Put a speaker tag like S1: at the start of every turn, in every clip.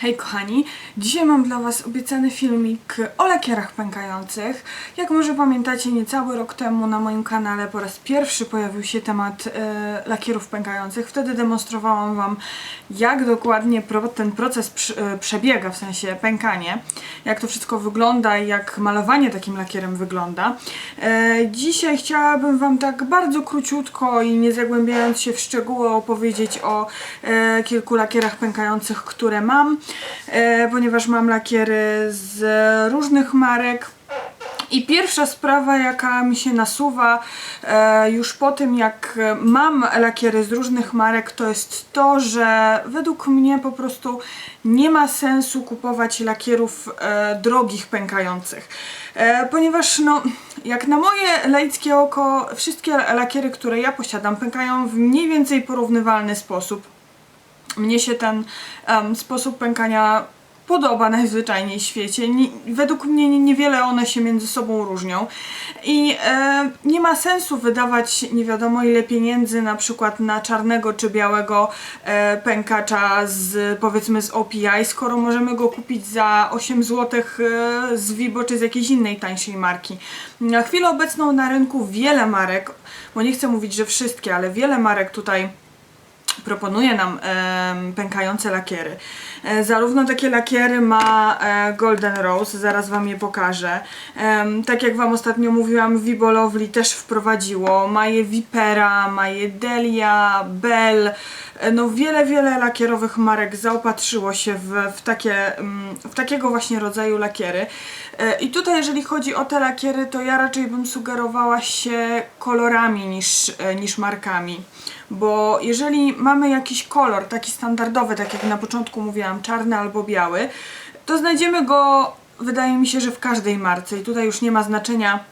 S1: Hej kochani, dzisiaj mam dla Was obiecany filmik o lakierach pękających. Jak może pamiętacie, niecały rok temu na moim kanale po raz pierwszy pojawił się temat e, lakierów pękających. Wtedy demonstrowałam Wam, jak dokładnie pro, ten proces e, przebiega, w sensie pękanie, jak to wszystko wygląda i jak malowanie takim lakierem wygląda. E, dzisiaj chciałabym Wam tak bardzo króciutko i nie zagłębiając się w szczegóły opowiedzieć o kilku lakierach pękających, które mam, ponieważ mam lakiery z różnych marek. I pierwsza sprawa, jaka mi się nasuwa e, już po tym, jak mam lakiery z różnych marek, to jest to, że według mnie po prostu nie ma sensu kupować lakierów e, drogich, pękających. E, ponieważ, no, jak na moje laickie oko, wszystkie lakiery, które ja posiadam, pękają w mniej więcej porównywalny sposób. Mnie się ten em, sposób pękania podoba najzwyczajniej w świecie. Według mnie nie- niewiele one się między sobą różnią. I e, nie ma sensu wydawać nie wiadomo ile pieniędzy na przykład na czarnego czy białego e, pękacza z powiedzmy z OPI, skoro możemy go kupić za 8 zł e, z Vibo czy z jakiejś innej tańszej marki. Na chwilę obecną na rynku wiele marek, bo nie chcę mówić, że wszystkie, ale wiele marek tutaj proponuje nam pękające lakiery. E, zarówno takie lakiery ma e, Golden Rose, zaraz Wam je pokażę. Tak jak Wam ostatnio mówiłam, Vibo też wprowadziło. Ma je Vipera, ma je Delia, Bell. E, No wiele, wiele lakierowych marek zaopatrzyło się w, w, takie, mm, w takiego właśnie rodzaju lakiery. I tutaj jeżeli chodzi o te lakiery, to ja raczej bym sugerowała się kolorami niż, niż markami. Bo jeżeli mamy jakiś kolor, taki standardowy, tak jak na początku mówiłam, czarny albo biały, to znajdziemy go, wydaje mi się, że w każdej marce. I tutaj już nie ma znaczenia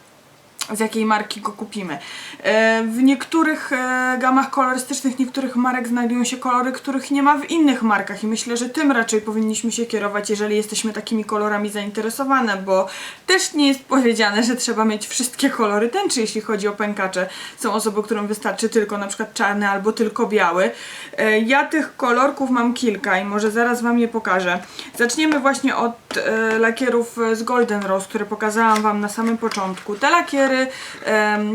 S1: z jakiej marki go kupimy. E, W niektórych e, gamach kolorystycznych niektórych marek znajdują się kolory, których nie ma w innych markach i myślę, że tym raczej powinniśmy się kierować, jeżeli jesteśmy takimi kolorami zainteresowane, bo też nie jest powiedziane, że trzeba mieć wszystkie kolory tęczy, jeśli chodzi o pękacze. Są osoby, którym wystarczy tylko na przykład czarny albo tylko biały. E, Ja tych kolorków mam kilka i może zaraz Wam je pokażę. Zaczniemy właśnie od lakierów z Golden Rose, które pokazałam Wam na samym początku. Te lakiery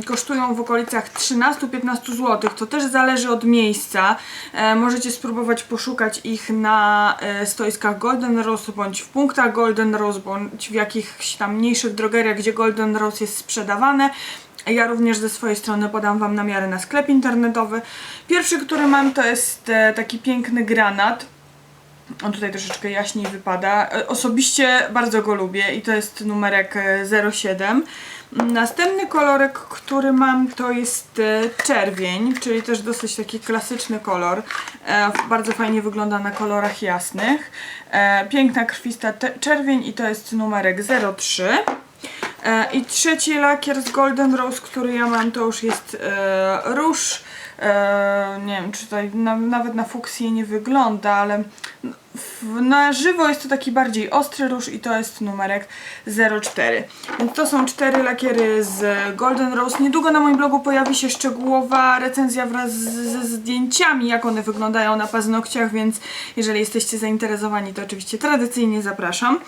S1: kosztują w okolicach 13-15 zł. To też zależy od miejsca. E, możecie spróbować poszukać ich na e, stoiskach Golden Rose bądź w punktach Golden Rose bądź w jakichś tam mniejszych drogeriach, gdzie Golden Rose jest sprzedawane. Ja również ze swojej strony podam Wam namiary na sklep internetowy. Pierwszy, który mam, to jest e, taki piękny granat. On tutaj troszeczkę jaśniej wypada. E, Osobiście bardzo go lubię i to jest numerek e, 07. Następny kolorek, który mam, to jest e, czerwień, czyli też dosyć taki klasyczny kolor. E, Bardzo fajnie wygląda na kolorach jasnych. E, Piękna krwista czerwień i to jest numerek 03. E, I trzeci lakier z Golden Rose, który ja mam, to już jest e, róż. E, nie wiem, czy tutaj na, nawet na fuksji nie wygląda, ale na żywo jest to taki bardziej ostry róż i to jest numerek 04. Więc to są cztery lakiery z Golden Rose. Niedługo na moim blogu pojawi się szczegółowa recenzja wraz ze zdjęciami, jak one wyglądają na paznokciach, więc jeżeli jesteście zainteresowani, to oczywiście tradycyjnie zapraszam.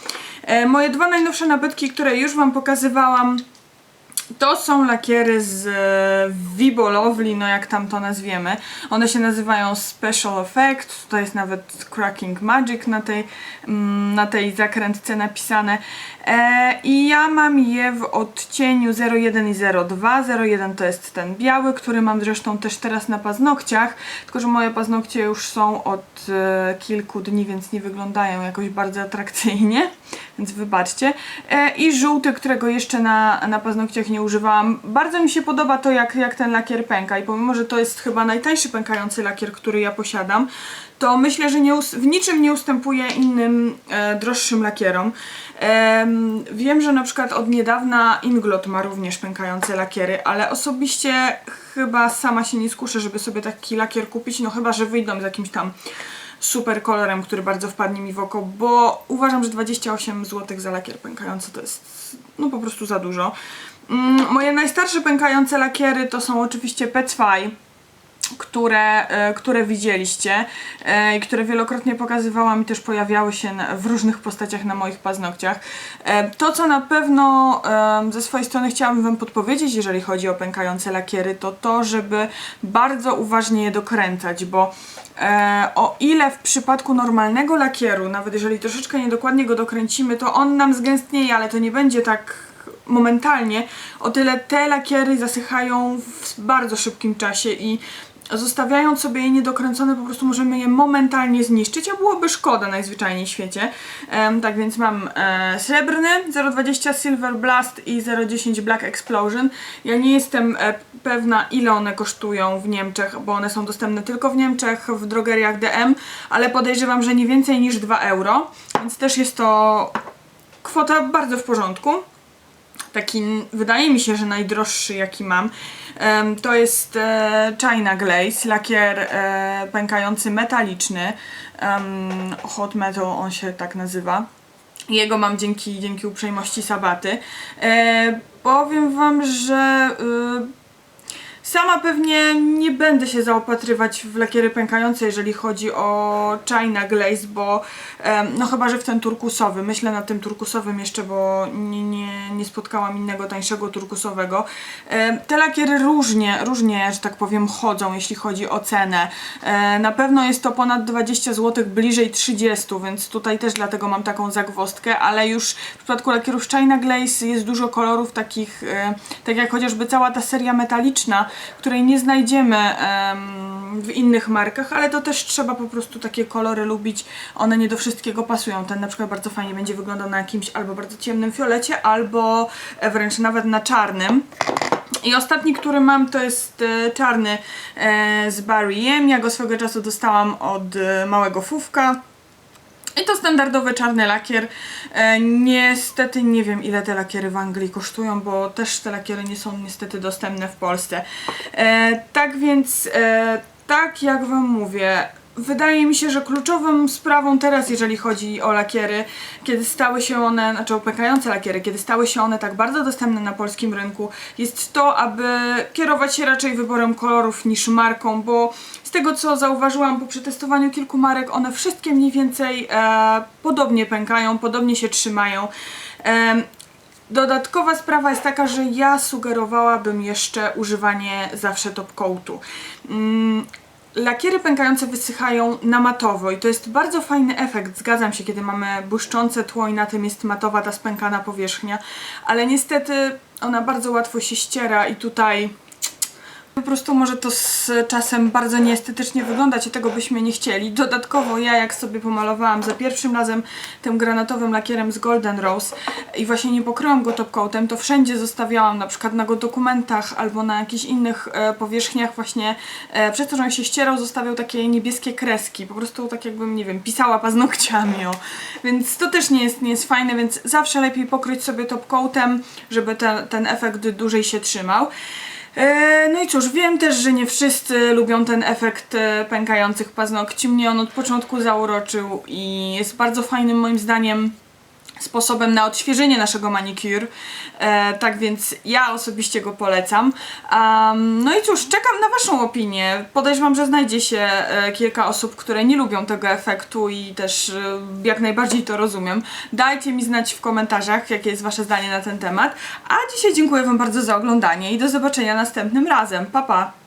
S1: E, moje dwa najnowsze nabytki, które już Wam pokazywałam, to są lakiery z e, Vibo Lovely, no jak tam to nazwiemy. One się nazywają Special Effect, tutaj jest nawet Cracking Magic na tej, mm, na tej zakrętce napisane. E, I ja mam je w odcieniu 01 i 02. 01 to jest ten biały, który mam zresztą też teraz na paznokciach, tylko że moje paznokcie już są od e, kilku dni, więc nie wyglądają jakoś bardzo atrakcyjnie, więc wybaczcie. E, I żółty, którego jeszcze na, na paznokciach nie używałam. Bardzo mi się podoba to, jak, jak ten lakier pęka i pomimo, że to jest chyba najtańszy pękający lakier, który ja posiadam, to myślę, że nie w niczym nie ustępuje innym e, droższym lakierom. Em, wiem, że na przykład od niedawna Inglot ma również pękające lakiery, ale osobiście chyba sama się nie skuszę, żeby sobie taki lakier kupić, no chyba, że wyjdą z jakimś tam super kolorem, który bardzo wpadnie mi w oko, bo uważam, że 28 zł za lakier pękający to jest no po prostu za dużo. Mm, moje najstarsze pękające lakiery to są oczywiście Petsfy które, e, które widzieliście e, i które wielokrotnie pokazywałam i też pojawiały się w różnych postaciach na moich paznokciach. E, To, co na pewno ze swojej strony chciałabym Wam podpowiedzieć, jeżeli chodzi o pękające lakiery, to to, żeby bardzo uważnie je dokręcać, bo o ile w przypadku normalnego lakieru, nawet jeżeli troszeczkę niedokładnie go dokręcimy, to on nam zgęstnieje, ale to nie będzie tak momentalnie, o tyle te lakiery zasychają w bardzo szybkim czasie i zostawiając sobie je niedokręcone, po prostu możemy je momentalnie zniszczyć, a byłoby szkoda najzwyczajniej w świecie. Em, tak więc mam e, srebrny 0,20 Silver Blast i 0,10 Black Explosion. Ja nie jestem e, pewna ile one kosztują w Niemczech, bo one są dostępne tylko w Niemczech, w drogeriach DM, ale podejrzewam, że nie więcej niż 2 euro, więc też jest to kwota bardzo w porządku taki, wydaje mi się, że najdroższy jaki mam. To jest e, China Glaze, lakier e, pękający metaliczny. Hot metal on się tak nazywa. Jego mam dzięki, dzięki uprzejmości Sabaty. E, powiem wam, że y, Sama pewnie nie będę się zaopatrywać w lakiery pękające, jeżeli chodzi o China Glaze, bo no chyba, że w ten turkusowy. Myślę nad tym turkusowym jeszcze, bo nie, nie, nie spotkałam innego tańszego turkusowego. Te lakiery różnie, różnie, że tak powiem, chodzą, jeśli chodzi o cenę. E, na pewno jest to ponad 20 zł, bliżej 30, więc tutaj też dlatego mam taką zagwozdkę, ale już w przypadku lakierów China Glaze jest dużo kolorów takich, e, tak jak chociażby cała ta seria metaliczna, której nie znajdziemy em, w innych markach, ale to też trzeba po prostu takie kolory lubić. One nie do wszystkiego pasują. Ten na przykład bardzo fajnie będzie wyglądał na jakimś albo bardzo ciemnym fiolecie, albo e, wręcz nawet na czarnym. I ostatni, który mam, to jest e, czarny e, z Barry'em. Ja go swego czasu dostałam od małego Fówka. I to standardowy czarny lakier. E, niestety nie wiem ile te lakiery w Anglii kosztują, bo też te lakiery nie są niestety dostępne w Polsce. E, tak więc, e, tak jak Wam mówię, Wydaje mi się, że kluczową sprawą teraz, jeżeli chodzi o lakiery, kiedy stały się one, znaczy o pękające lakiery, kiedy stały się one tak bardzo dostępne na polskim rynku, jest to, aby kierować się raczej wyborem kolorów niż marką, bo z tego co zauważyłam po przetestowaniu kilku marek, one wszystkie mniej więcej e, podobnie pękają, podobnie się trzymają. Em, Dodatkowa sprawa jest taka, że ja sugerowałabym jeszcze używanie zawsze top coatu. Mm, Lakiery pękające wysychają na matowo i to jest bardzo fajny efekt, zgadzam się, kiedy mamy błyszczące tło i na tym jest matowa ta spękana powierzchnia, ale niestety ona bardzo łatwo się ściera i tutaj prostu może to z czasem bardzo nieestetycznie wyglądać i tego byśmy nie chcieli. Dodatkowo ja jak sobie pomalowałam za pierwszym razem tym granatowym lakierem z Golden Rose i właśnie nie pokryłam go top coatem, to wszędzie zostawiałam na przykład na go dokumentach albo na jakichś innych e, powierzchniach właśnie e, przez to, że on się ścierał zostawiał takie niebieskie kreski, po prostu tak jakbym, nie wiem, pisała paznokciami o. Więc to też nie jest, nie jest fajne, więc zawsze lepiej pokryć sobie top coatem, żeby ten, ten efekt dłużej się trzymał. E, No i cóż, wiem też, że nie wszyscy lubią ten efekt e, pękających paznokci. Mnie on od początku zauroczył i jest bardzo fajnym moim zdaniem sposobem na odświeżenie naszego manicure. E, tak więc ja osobiście go polecam. Um, no i cóż, czekam na Waszą opinię. Podejrzewam, że znajdzie się e, kilka osób, które nie lubią tego efektu i też e, jak najbardziej to rozumiem. Dajcie mi znać w komentarzach, jakie jest Wasze zdanie na ten temat. A dzisiaj dziękuję Wam bardzo za oglądanie i do zobaczenia następnym razem. Pa, pa!